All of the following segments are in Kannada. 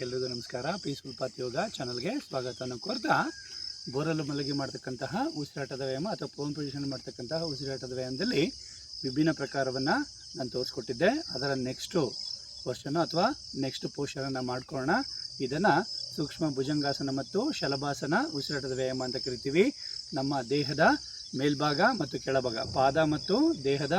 ಎಲ್ರಿಗೂ ನಮಸ್ಕಾರ. ಪೀಸ್ಫುಲ್ ಪಾತ್ ಯೋಗ ಚಾನಲ್ಗೆ ಸ್ವಾಗತವನ್ನು ಕೋರ್ತಾ ಬೋರಲು ಮಲಗಿ ಮಾಡ್ತಕ್ಕಂತಹ ಉಸಿರಾಟದ ವ್ಯಾಯಾಮ ಅಥವಾ ಪೋನ್ ಪೊಸಿಷನ್ ಮಾಡ್ತಕ್ಕಂತಹ ಉಸಿರಾಟದ ವ್ಯಾಯಾಮದಲ್ಲಿ ವಿಭಿನ್ನ ಪ್ರಕಾರವನ್ನು ನಾನು ತೋರಿಸ್ಕೊಟ್ಟಿದ್ದೆ. ಅದರ ನೆಕ್ಸ್ಟು ವರ್ಷನು ಅಥವಾ ನೆಕ್ಸ್ಟ್ ಪೋಷಣನ್ನು ಮಾಡ್ಕೊಳ್ಳೋಣ. ಇದನ್ನು ಸೂಕ್ಷ್ಮ ಭುಜಂಗಾಸನ ಮತ್ತು ಶಲಭಾಸನ ಉಸಿರಾಟದ ವ್ಯಾಯಾಮ ಅಂತ ಕರಿತೀವಿ. ನಮ್ಮ ದೇಹದ ಮೇಲ್ಭಾಗ ಮತ್ತು ಕೆಳಭಾಗ. ಪಾದ ಮತ್ತು ದೇಹದ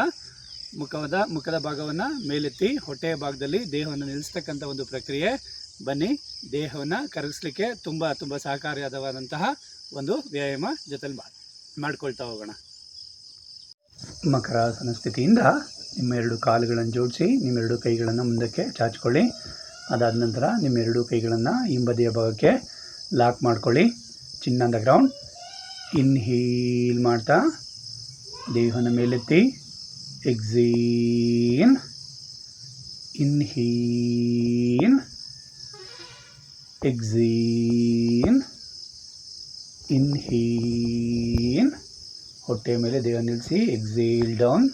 ಮುಖದ ಮುಖದ ಭಾಗವನ್ನು ಮೇಲೆತ್ತಿ ಹೊಟ್ಟೆಯ ಭಾಗದಲ್ಲಿ ದೇಹವನ್ನು ನಿಲ್ಲಿಸ್ತಕ್ಕಂಥ ಒಂದು ಪ್ರಕ್ರಿಯೆ. ಬನ್ನಿ, ದೇಹವನ್ನು ಕರಗಿಸ್ಲಿಕ್ಕೆ ತುಂಬ ತುಂಬ ಸಹಕಾರಿಯಾದವಾದಂತಹ ಒಂದು ವ್ಯಾಯಾಮ ಜೊತೆಲಿ ಮಾಡ್ಕೊಳ್ತಾ ಹೋಗೋಣ. ಮಕರಾಸನ ಸ್ಥಿತಿಯಿಂದ ನಿಮ್ಮೆರಡು ಕಾಲುಗಳನ್ನು ಜೋಡಿಸಿ, ನಿಮ್ಮೆರಡು ಕೈಗಳನ್ನು ಮುಂದಕ್ಕೆ ಚಾಚ್ಕೊಳ್ಳಿ. ಅದಾದ ನಂತರ ನಿಮ್ಮೆರಡು ಕೈಗಳನ್ನು ಹಿಂಬದಿಯ ಭಾಗಕ್ಕೆ ಲಾಕ್ ಮಾಡ್ಕೊಳ್ಳಿ. ಚಿನ್ನ ಗ್ರೌಂಡ್ ಇನ್ಹೀಲ್ ಮಾಡ್ತಾ ದೇಹನ ಮೇಲೆತ್ತಿ ಎಕ್ಸೀನ್ ಇನ್ಹೀಲ್ ಎಕ್ಸೀನ್ ಇನ್ಹೀನ್ ಹೊಟ್ಟೆ ಮೇಲೆ ದೇಹ ನಿಲ್ಲಿಸಿ ಎಕ್ಸೇಲ್ ಡೌನ್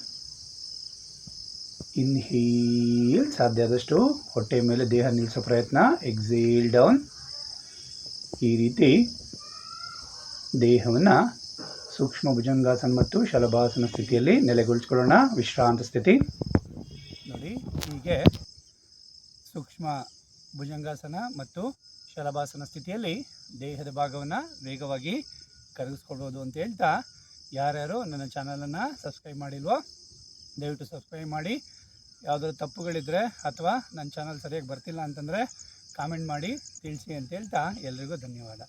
ಇನ್ಹೀಲ್ ಸಾಧ್ಯ ಆದಷ್ಟು ಹೊಟ್ಟೆ ಮೇಲೆ ದೇಹ ನಿಲ್ಲಿಸೋ ಪ್ರಯತ್ನ ಎಕ್ಸೇಲ್ ಡೌನ್ ಈ ರೀತಿ ದೇಹವನ್ನು ಸೂಕ್ಷ್ಮ ಭುಜಂಗಾಸನ ಮತ್ತು ಶಲಭಾಸನ ಸ್ಥಿತಿಯಲ್ಲಿ ನೆಲೆಗೊಳಿಸ್ಕೊಳ್ಳೋಣ. ವಿಶ್ರಾಂತ ಸ್ಥಿತಿ. ನೋಡಿ, ಹೀಗೆ ಸೂಕ್ಷ್ಮ ಭುಜಂಗಾಸನ ಮತ್ತು ಶಲಭಾಸನ ಸ್ಥಿತಿಯಲ್ಲಿ ದೇಹದ ಭಾಗವನ್ನು ವೇಗವಾಗಿ ಕರಗಿಸ್ಕೊಳ್ಬೋದು ಅಂತ ಹೇಳ್ತಾ ಯಾರ್ಯಾರು ನನ್ನ ಚಾನಲನ್ನು ಸಬ್ಸ್ಕ್ರೈಬ್ ಮಾಡಿಲ್ವೋ, ದಯವಿಟ್ಟು ಸಬ್ಸ್ಕ್ರೈಬ್ ಮಾಡಿ. ಯಾವುದಾದ್ರು ತಪ್ಪುಗಳಿದ್ದರೆ ಅಥವಾ ನನ್ನ ಚಾನಲ್ ಸರಿಯಾಗಿ ಬರ್ತಿಲ್ಲ ಅಂತಂದರೆ ಕಾಮೆಂಟ್ ಮಾಡಿ, ತಿಳಿಸಿ ಅಂತ ಹೇಳ್ತಾ ಎಲ್ರಿಗೂ ಧನ್ಯವಾದ.